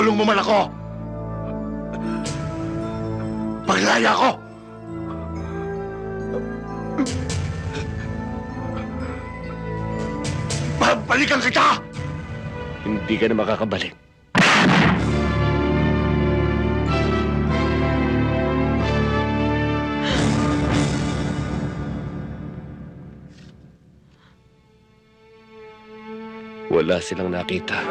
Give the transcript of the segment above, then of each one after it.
Ipakulong mo man ako! Paglaya ko! Babalikan kita! Hindi ka na makakabalik. Wala silang nakita.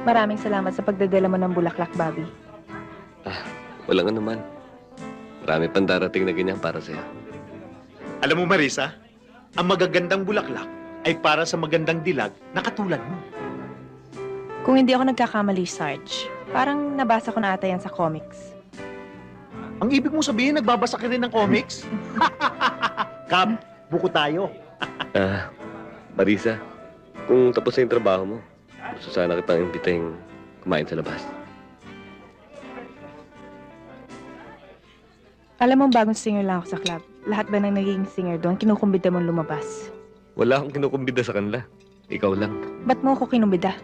Maraming salamat sa pagdadala mo ng bulaklak, Bobby. Wala nga naman. Marami pang darating na ganyan para sa'yo. Alam mo, Marisa, ang magagandang bulaklak ay para sa magandang dilag na katulad mo. Kung hindi ako nagkakamali, Sarge, parang nabasa ko na ata yan sa comics. Ang ibig mo sabihin, nagbabasa ka rin ng comics? Kap, buko tayo. Ah, Marisa, kung tapos na yung trabaho mo, gusto sana kitang imbitahin kumain sa labas. Alam mo, bagong singer lang ako sa club. Lahat ba ng naging singer doon, kinukumbida mong lumabas? Wala akong kinukumbida sa kanila. Ikaw lang. Ba't mo ako kinumbida?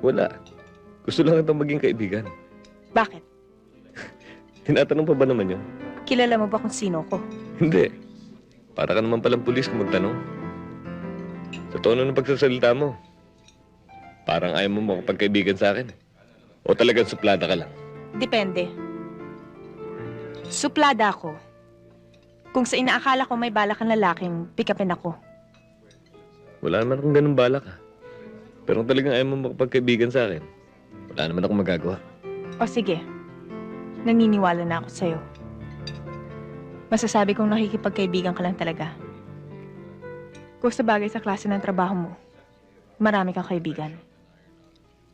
Wala. Gusto lang kitang maging kaibigan. Bakit? Tinatanong pa ba naman yun? Kilala mo ba kung sino ko? Hindi. Para ka naman palang pulis kung magtanong. Sa tono ng pagsasalita mo, parang ayaw mo makapagkaibigan sa akin. O talagang suplada ka lang. Depende. Suplada ako. Kung sa inaakala ko may balak ang lalaking, pick upin ako. Wala naman akong ganun balak ha. Pero kung talagang ayaw mo makapagkaibigan sa akin, wala naman akong magagawa. O sige, naniniwala na ako sa'yo. Masasabi kong nakikipagkaibigan ka lang talaga. Kung sa bagay sa klase ng trabaho mo, marami kang kaibigan.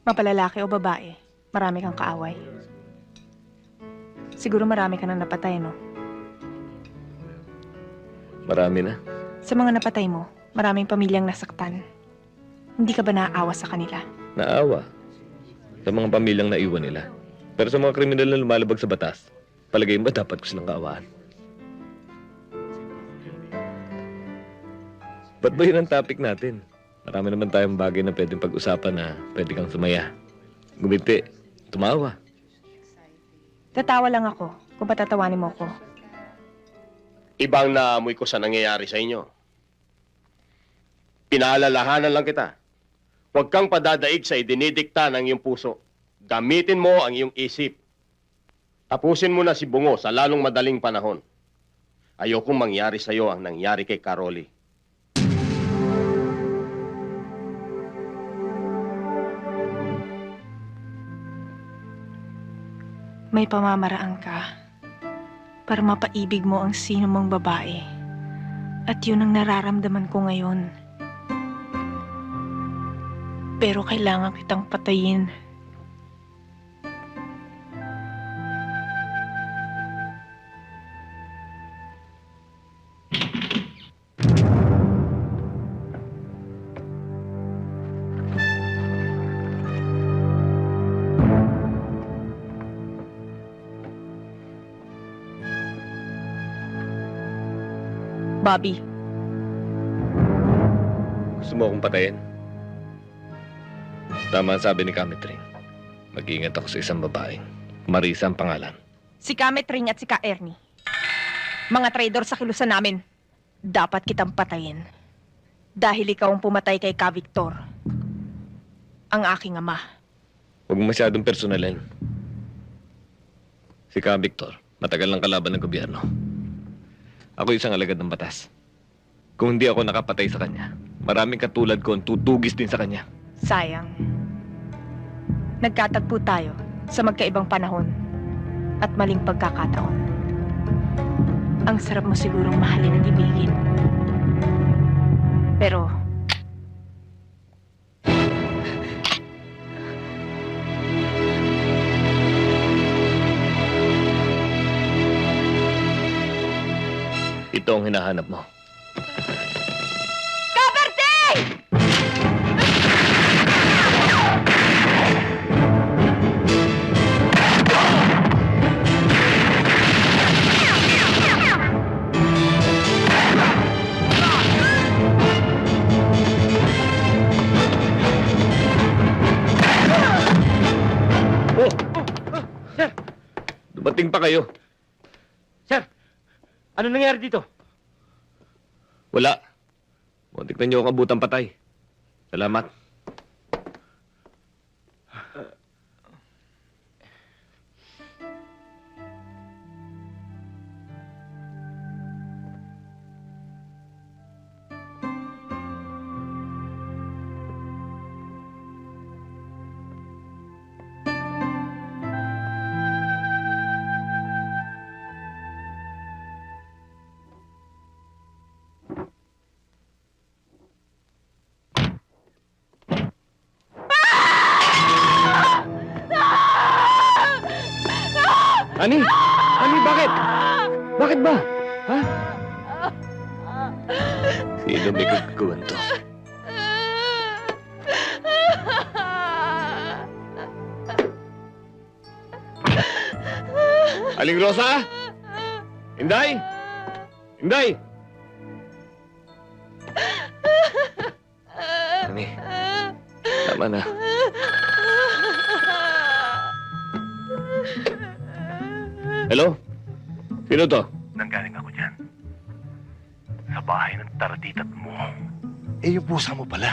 Mapalalaki o babae, marami kang kaaway. Siguro marami ka nang napatay, no? Marami na. Sa mga napatay mo, maraming pamilyang nasaktan. Hindi ka ba naaawa sa kanila? Naawa. Sa mga pamilyang naiwan nila. Pero sa mga kriminal na lumalabag sa batas, palagay mo dapat ko silang kaawaan. Ba't ba yun ang topic natin? Marami naman tayong bagay na pwedeng pag-usapan na pwede kang sumaya. Gumiti. Tumawa. Tatawa lang ako kung patatawanin mo ko. Ibang naamoy ko sa nangyayari sa inyo. Pinaalalahanan lang kita. Huwag kang padadaig sa idinidikta ng iyong puso. Gamitin mo ang iyong isip. Tapusin mo na si Bungo sa lalong madaling panahon. Ayokong mangyari sa iyo ang nangyari kay Caroli. May pamamaraan ka para mapaibig mo ang sino mong babae. At yun ang nararamdaman ko ngayon. Pero kailangan kitang patayin. Bobby, Gusto mo akong patayin? Tama ang sabi ni Kamitring. Mag-iingat ako sa isang babaeng. Marisa ang pangalan. si Kamet Ring at si Ka Ernie. Mga traidor sa kilusan namin. Dapat kitang patayin. Dahil ikaw ang pumatay kay Ka Victor. Ang aking ama. Huwag masyadong personalin. Si Ka Victor, matagal ng kalaban ng gobyerno. Ako isang alagad ng batas. Kung hindi ako nakapatay sa kanya, maraming katulad ko ang tutugis din sa kanya. Sayang. Nagkatagpo tayo sa magkaibang panahon at maling pagkakataon. Ang sarap mo sigurong mahalin at ibigin. Pero, hinahanap mo. Kaberte! Oh, oh, oh. Dumating pa kayo. Sir, ano nangyari dito? Wala. Muntik na niyo akong abutang patay. Salamat. Ani? Ani, bakit? Bakit ba? Ha? Sino may gagawin to? Aling Rosa? Inday? Inday? Ani, tama na. Hello? Sino to? Nanggaling ako dyan. Sa bahay ng taratitat mo. Eh, yung pusa mo pala.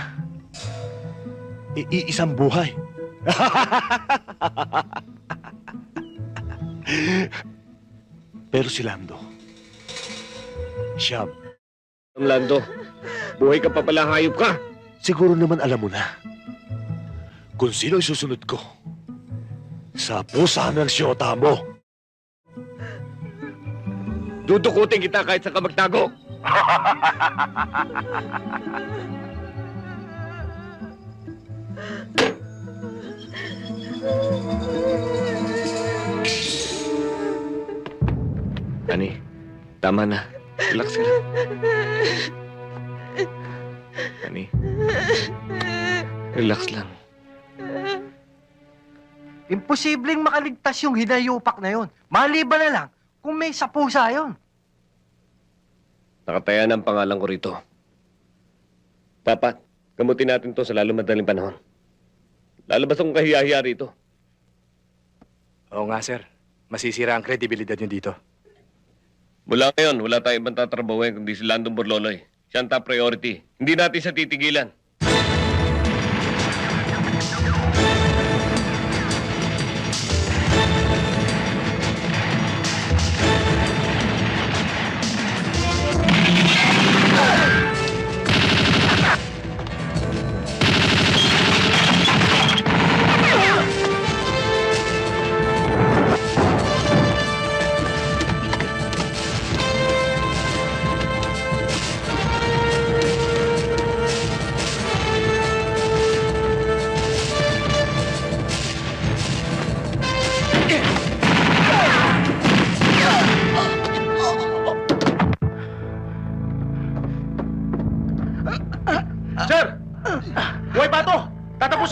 I- iisang buhay. Pero si Lando, siya, Lando, buhay ka pa pala, hayop ka. siguro naman alam mo na kung sino ang susunod ko sa pusa ng siyota mo. Dudukutin kita kahit sa magtago. Ani, tama na. Relax ka lang. Ani, relax lang. Imposibleng makaligtas yung hinayupak na yon. Maliban na lang kung may sapusa yon. Nakataya ng pangalan ko rito. Dapat, gamutin natin to sa lalo madaling panahon. Lalabas akong kahiyahiya rito. Oo nga, sir. Masisira ang kredibilidad niyo dito. Mula ngayon, wala tayong ibang tatrabahuin kundi si Landon Borloloy. Siya ang top priority. Hindi natin siya titigilan.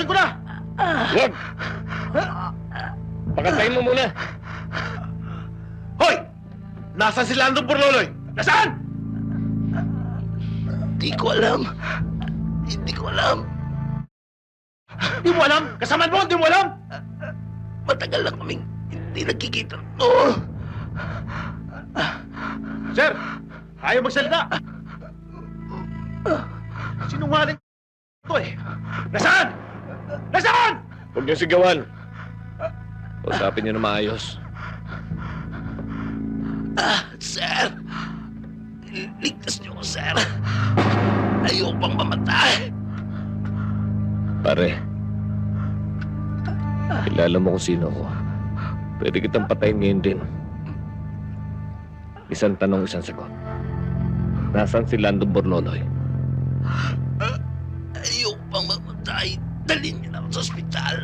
Tatapusin ko na! Wag! Pakantayin mo muna. Hoy! Nasaan si Lando Borloloy? Nasaan? Hindi ko alam. Hindi ko alam. Di mo alam? Kasama mo, di mo alam? Matagal na kaming hindi nagkikita. Oo. Sir! Ayaw magsalita! Sinungaling to eh! Nasaan? Nasaan? Huwag niyo sigawan. Usapin niyo na maayos. Sir! Ligtas niyo ko, sir. Ayoko pang mamatay. Pare, kilala mo kung sino ako. Pwede kitang patayin ngayon din. Isang tanong, isang sagot. Nasaan si Lando Borloloy? Ayoko pang mamatay. Dalhin niyo na ako sa ospital.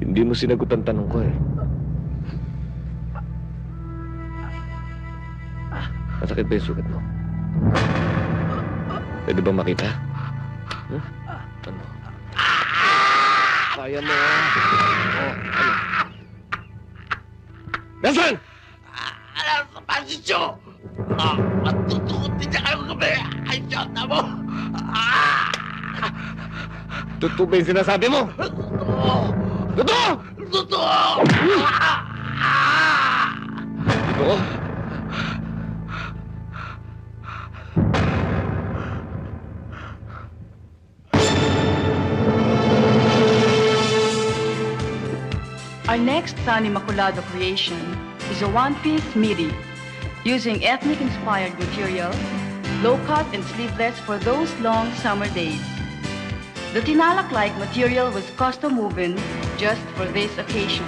Hindi mo sinagot ang tanong ko eh. Masakit ba yung sugat mo? Pwede ba makita? Huh? Ano? Kaya mo ah. Oh, ano? Nasaan? Alam sa pasisyo! Ah, matutukotin gabi. Ay, siyota mo! Ah! Totoo ba yung sinasabi mo? Ah! Totoo! Totoo! Totoo? Our next San Immaculado creation is a one-piece midi using ethnic-inspired material, low-cut and sleeveless for those long summer days. The tinalak-like material was custom woven just for this occasion.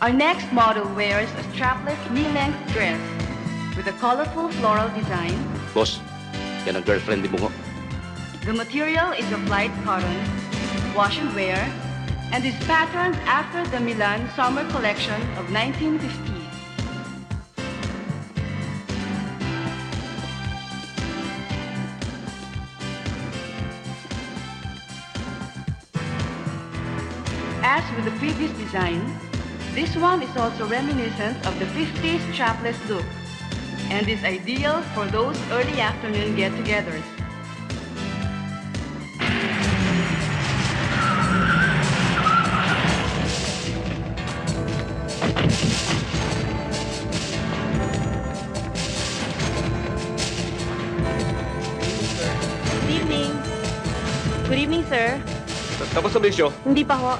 Our next model wears a strapless knee-length dress with a colorful floral design Boss, yan ang girlfriend ni Bungo. The material is of light cotton, wash and wear, and is patterned after the Milan summer collection of 1950s. As with the previous design, this one is also reminiscent of the 50s strapless look and is ideal for those early afternoon get-togethers. Tapos sa bisyo, Hindi pa ho.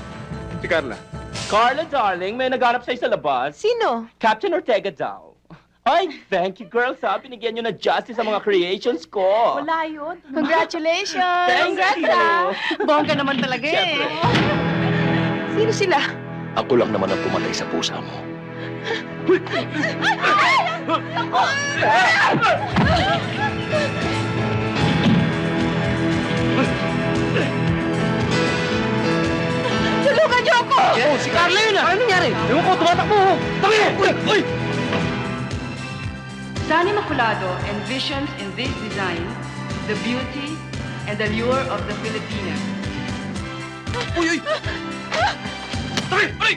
si Carla. Carla, darling, may naghanap sa'yo sa labas. Sino? Captain Ortega daw. Ay, thank you, girls, ha. Binigyan nyo na justice sa mga creations ko. Wala yun. Congratulations! Thank Congrats, you. ah. Bongga naman talaga eh. Sino sila? Ako lang naman ang pumatay sa pusa mo. Oh, si Carla yun, ah. Ano nangyari? Ewan ko, tumatakbo. Tabi! Uy! Uy! San Immaculado envisions in this design the beauty and allure of the Filipina. Uy! Uy! Tabi! Uy!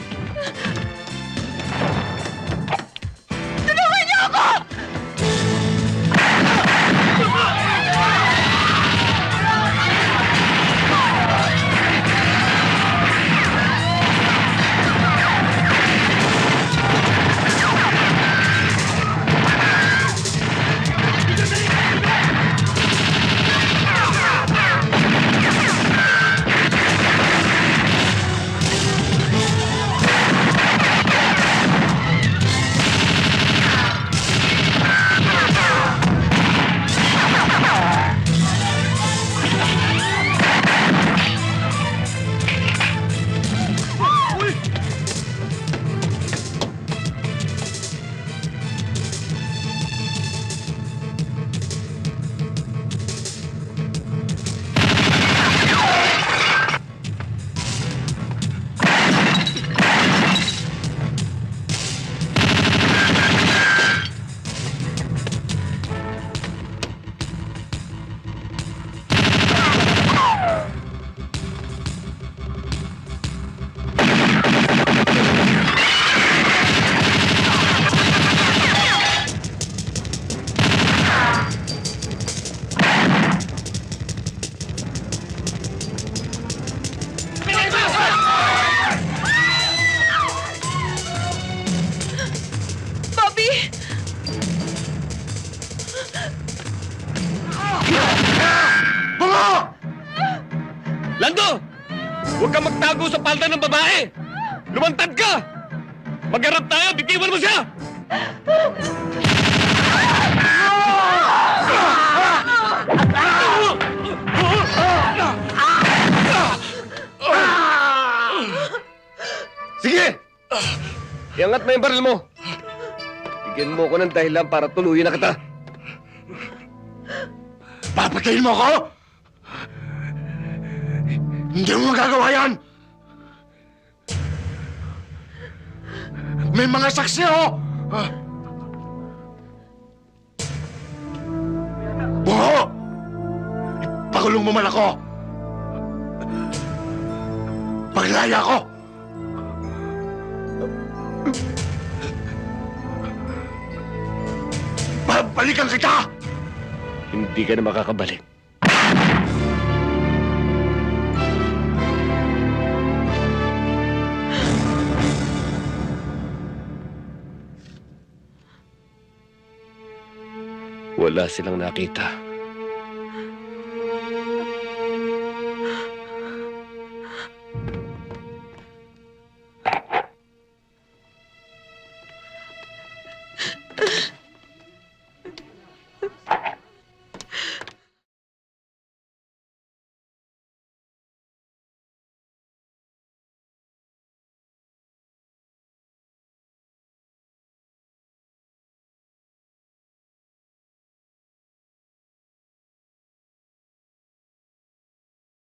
Palda ng babae! Lumantad ka! Magharap tayo! Bitiwan mo siya! Sige! Iangat mo yung baril mo! Bigyan mo ko ng dahilan para tuluyin na kita. Papatayin mo ako? Hindi mo magagawa yan! May mga saksi ako! Ah. Bungo! Ipakulong mo man ako! Paglaya ko! Babalikan kita! Hindi ka na makakabalik. Wala silang nakita.